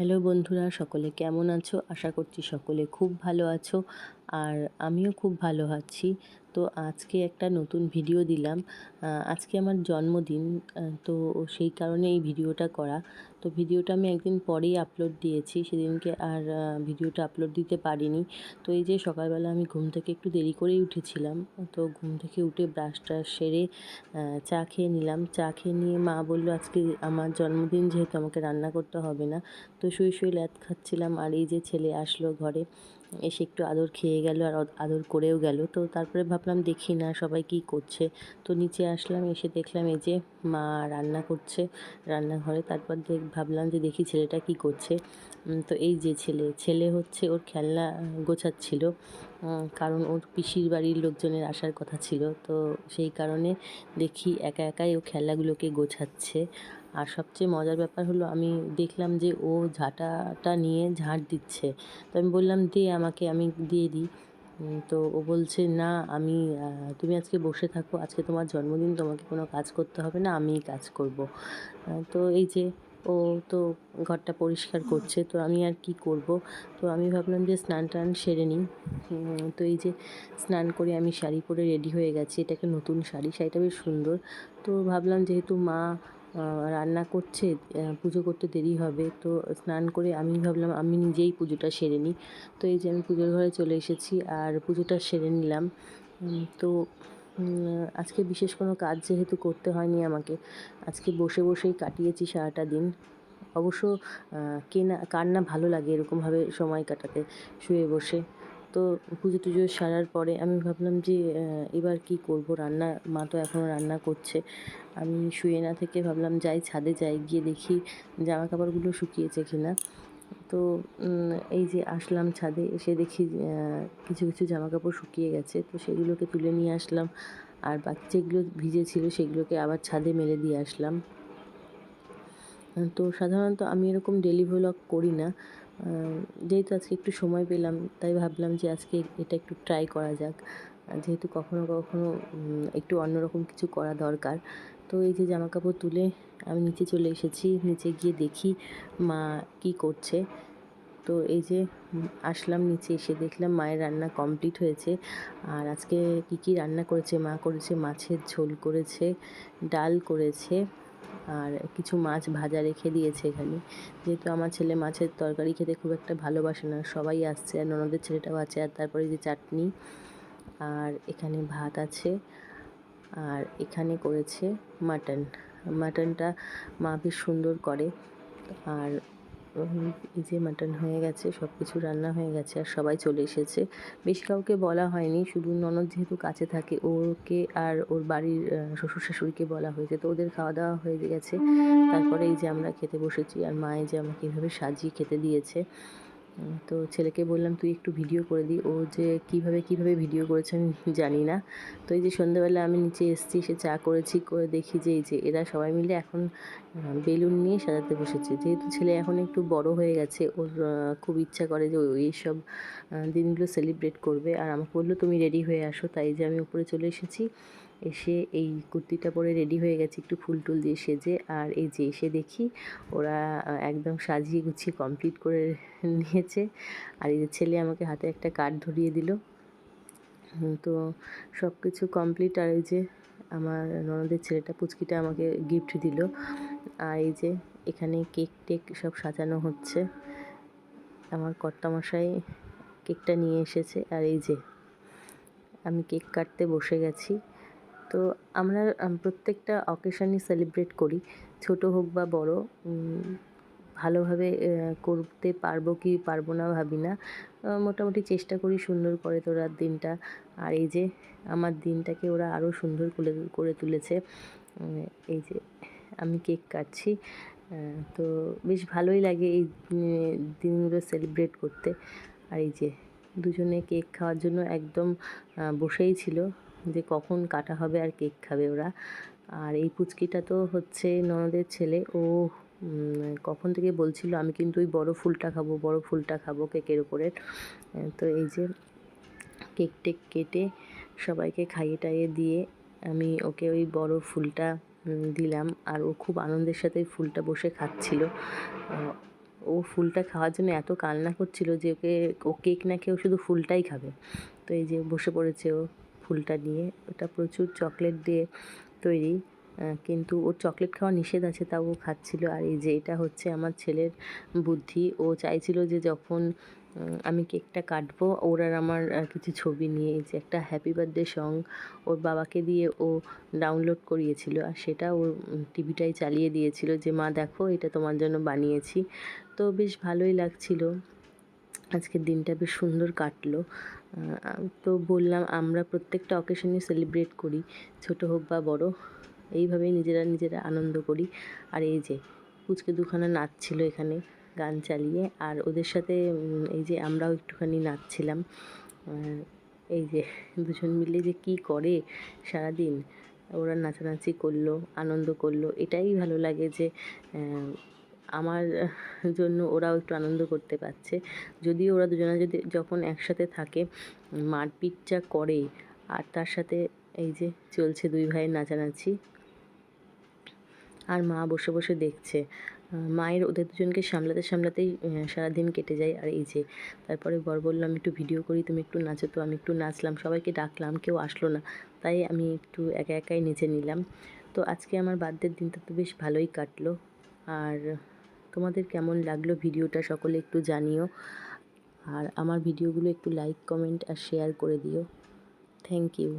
Hello বন্ধুরা, সকলে কেমন আছো? আশা করছি সকলে খুব ভালো আছো, আর আমিও খুব ভালো আছি। তো আজকে একটা নতুন ভিডিও দিলাম। আজকে আমার জন্মদিন তো সেই কারণে এই ভিডিওটা করা। তো ভিডিওটা আমি একদিন পরেই আপলোড দিয়েছি, সেদিনকে আর ভিডিওটা আপলোড দিতে পারিনি। তো এই যে সকালবেলা আমি ঘুম থেকে একটু দেরি করেই উঠেছিলাম, তো ঘুম থেকে উঠে ব্রাশ ট্রাশ সেরে চা খেয়ে নিলাম। চা খেয়ে নিয়ে মা বলল, আজকে আমার জন্মদিন যেহেতু আমাকে রান্না করতে হবে না। তো শুয়ে শুয়ে ল্যাদ খাচ্ছিলাম। আর এই যে ছেলে আসলো ঘরে এসে একটু আদর খেয়ে গেল আর আদর করেও গেল। তো তারপরে ভাবলাম দেখি না, সবাই কি করছে। তো নিচে আসলাম, এসে দেখলাম এই যে মা রান্না করছে রান্নাঘরে। তারপর দেখ, ভাবলাম যে দেখি ছেলেটা কি করছে। তো এই যে ছেলে ছেলে হচ্ছে ওর খেলনা গোছাচ্ছিল। কারণ ওর পিসির বাড়ির লোকজনের আসার কথা ছিল। তো সেই কারণে দেখি একা একাই ও খেলাগুলোকে গোছাচ্ছে। আর সবচেয়ে মজার ব্যাপার হলো, আমি দেখলাম যে ও ঝাঁটাটা নিয়ে ঝাঁট দিচ্ছে। তো আমি বললাম, দে আমাকে, আমি দিয়ে দিই। তো ও বলছে, না, আমি তুমি আজকে বসে থাকো। আজকে তোমার জন্মদিন, তোমাকে কোনো কাজ করতে হবে না, আমিই কাজ করব। তো এই যে ও তো ঘরটা পরিষ্কার করছে, তো আমি আর কি করব? তো আমি ভাবলাম যে স্নান টান সেরে নিই। তো এই যে স্নান করে আমি শাড়ি পরে রেডি হয়ে গেছি, এটা একটা নতুন শাড়ি, শাড়িটা বেশ সুন্দর। তো ভাবলাম যেহেতু মা রান্না করছে পুজো করতে দেরি হবে, তো স্নান করে আমি ভাবলাম আমি নিজেই পুজোটা সেরে নিই। তো এই যে আমি পুজোর ঘরে চলে এসেছি, আর পুজোটা সেরে নিলাম। তো আজকে বিশেষ কোনো কাজ যেহেতু করতে হয়নি আমাকে। আজকে বসে বসেই কাটিয়েছি সারাটা দিন। অবশ্য কেনা, কার না ভালো লাগে এরকমভাবে সময় কাটাতে শুয়ে বসে। তো পুজো টুজো সারার পরে আমি ভাবলাম যে এবার কি করব? রান্না, মা তো এখনও রান্না করছে। আমি শুয়ে না থেকে ভাবলাম, যাই ছাদে যাই, গিয়ে দেখি জামা কাপড়গুলো শুকিয়েছে কিনা। তো এই যে আসলাম ছাদে, এসে দেখি কিছু কিছু জামা কাপড় শুকিয়ে গেছে। তো সেগুলোকে তুলে নিয়ে আসলাম। আর বাকি যেগুলো ভিজে ছিল সেগুলোকে আবার ছাদে মেলে দিয়ে আসলাম। তো সাধারণত আমি এরকম ডেলি ভ্লগ করি না। যেহেতু আজকে একটু সময় পেলাম, তাই ভাবলাম যে আজকে এটা একটু ট্রাই করা যাক। যেহেতু কখনো কখনো একটু অন্যরকম কিছু করা দরকার। তো এই যে জামা কাপড় তুলে আমি নিচে চলে এসেছি, নিচে গিয়ে দেখি মা কি করছে। তো এই যে আসলাম নিচে এসে দেখলাম মায়ের রান্না কমপ্লিট হয়েছে। আর আজকে কি কি রান্না করেছে মা? করেছে মাছের ঝোল, করেছে ডাল, করেছে আর কিছু মাছ ভাজা রেখে দিয়েছে এখানে। যেহেতু আমার ছেলে মাছের তরকারি খেতে খুব একটা ভালোবাসে না, সবাই আসছে আর ননদের ছেলেটাও আছে। আর তারপরে যে চাটনি, আর এখানে ভাত আছে। আর এখানে করেছে মাটন। মাটনটা মা বেশ সুন্দর করে। আর এই যে মাটন হয়ে গেছে সব কিছু রান্না হয়ে গেছে আর সবাই চলে এসেছে। বেশ কাউকে বলা হয়নি, শুধু ননদ যেহেতু কাছে থাকে, ওকে আর ওর বাড়ির শ্বশুর শাশুড়িকে বলা হয়েছে। তো ওদের খাওয়া দাওয়া হয়ে গেছে। তারপরে এই যে আমরা খেতে বসেছি আর মায়ে যে আমাকে এভাবে সাজিয়ে খেতে দিয়েছে। তো ছেলেকে বললাম, তুই একটু ভিডিও করে দিই ও যে, কীভাবে কীভাবে ভিডিও করেছে আমি জানি না। তো এই যে সন্ধ্যাবেলা আমি নিচে এসেছি সে চা করেছি, করে দেখি যে, এই যে এরা সবাই মিলে এখন বেলুন নিয়ে সাজাতে বসেছে। যেহেতু ছেলে এখন একটু বড় হয়ে গেছে, ওর খুব ইচ্ছা করে যে, ও এইসব দিনগুলো সেলিব্রেট করবে। আর আমাকে বলল, তুমি রেডি হয়ে আসো। তাই যে আমি উপরে চলে এসেছি। এসে এই কুর্তিটা পরে রেডি হয়ে গেছে একটু ফুল টুল দিয়ে সেজে। আর এই যে এসে দেখি ওরা একদম সাজিয়ে গুছিয়ে কমপ্লিট করে নিয়েছে। আর এই যে ছেলে আমাকে হাতে একটা কার্ড ধরিয়ে দিল। তো সব কিছু কমপ্লিট আর এই যে আমার ননদের ছেলেটা পুচকিটা আমাকে গিফট দিল। আর এই যে এখানে কেক টেক সব সাজানো হচ্ছে। আমার কর্তামশাই কেকটা নিয়ে এসেছে। আর এই যে আমি কেক কাটতে বসে গেছি। তো আমরা প্রত্যেকটা অকেশনই সেলিব্রেট করি। ছোট হোক বা বড় ভালোভাবে করতে পারব কি পারব না ভাবি না। মোটামুটি চেষ্টা করি সুন্দর করে তোলার দিনটা। আর এই যে আমার দিনটাকে ওরা আরও সুন্দর করে করে তুলেছে এই যে আমি কেক কাটছি তো বেশ ভালোই লাগে এই দিনগুলো সেলিব্রেট করতে। আর এই যে দুজনে কেক খাওয়ার জন্য একদম বসেই ছিল। যে কখন কাটা হবে আর কেক খাবে ওরা। আর এই পুচকিটা তো হচ্ছে ননদের ছেলে। ও কখন থেকে বলছিল, আমি কিন্তু ওই বড় ফুলটা খাব, বড় ফুলটা খাব কেকের উপরে তো এই যে কেক টেক কেটে সবাইকে খাইয়ে টাইয়ে দিয়ে আমি ওকে ওই বড় ফুলটা দিলাম। আর ও খুব আনন্দের সাথে ফুলটা বসে খাচ্ছিল। ও ফুলটা খাওয়ার জন্য এত কান্না করছিল যে ওকে, ও কেক না খেয়েও শুধু ফুলটাই খাবে। তো এই যে বসে পড়েছে ও। ফুলটা নিয়ে ওটা প্রচুর চকলেট দিয়ে তৈরি। কিন্তু ওর চকলেট খাওয়া নিষেধ আছে, তাও ও খাচ্ছিল। আর এই যে এটা হচ্ছে আমার ছেলের বুদ্ধি। ও চাইছিল যে যখন আমি কেকটা কাটবো, ওর আর আমার কিছু ছবি নিয়ে যে একটা হ্যাপি বার্থডে সং ওর বাবাকে দিয়ে ও ডাউনলোড করিয়েছিল। আর সেটা ওর টিভিটাই চালিয়ে দিয়েছিল যে, মা, দেখো, এটা তোমার জন্য বানিয়েছি। তো বেশ ভালোই লাগছিল। আজকের দিনটা বেশ সুন্দর কাটলো। তো বললাম, আমরা প্রত্যেকটা অকেশনে সেলিব্রেট করি। ছোট হোক বা বড়, এইভাবেই নিজেরা নিজেরা আনন্দ করি। আর এই যে, পুচকে দুখানা নাচছিল এখানে, গান চালিয়ে। আর ওদের সাথে এই যে আমরাও একটুখানি নাচছিলাম। এই যে, দুজন মিলে যে কি করে সারাদিন, ওরা নাচানাচি করল, আনন্দ করল, এটাই ভালো লাগে যে আমার জন্য ওরাও একটু আনন্দ করতে পারছে। যদিও ওরা দুজনে যদি যখন একসাথে থাকে মারপিটটা করে, আর তার সাথে এই যে চলছে দুই ভাইয়ের নাচানাচি, আর মা বসে বসে দেখছে মায়ের ওদের দুজনকে সামলাতে সামলাতেই সারাদিন কেটে যায়। আর এই যে তারপরে বর বললাম একটু ভিডিও করি, তুমি একটু নাচো তো, আমি একটু নাচলাম, সবাইকে ডাকলাম, কেউ আসলো না। তাই আমি একটু একা একাই নেচে নিলাম। তো আজকে আমার বার্থডের দিনটা তো বেশ ভালোই কাটলো। আর তোমাদের কেমন লাগল ভিডিওটা সকলে একটু জানিও। আর আমার ভিডিওগুলো একটু লাইক কমেন্ট আর শেয়ার করে দিও। Thank you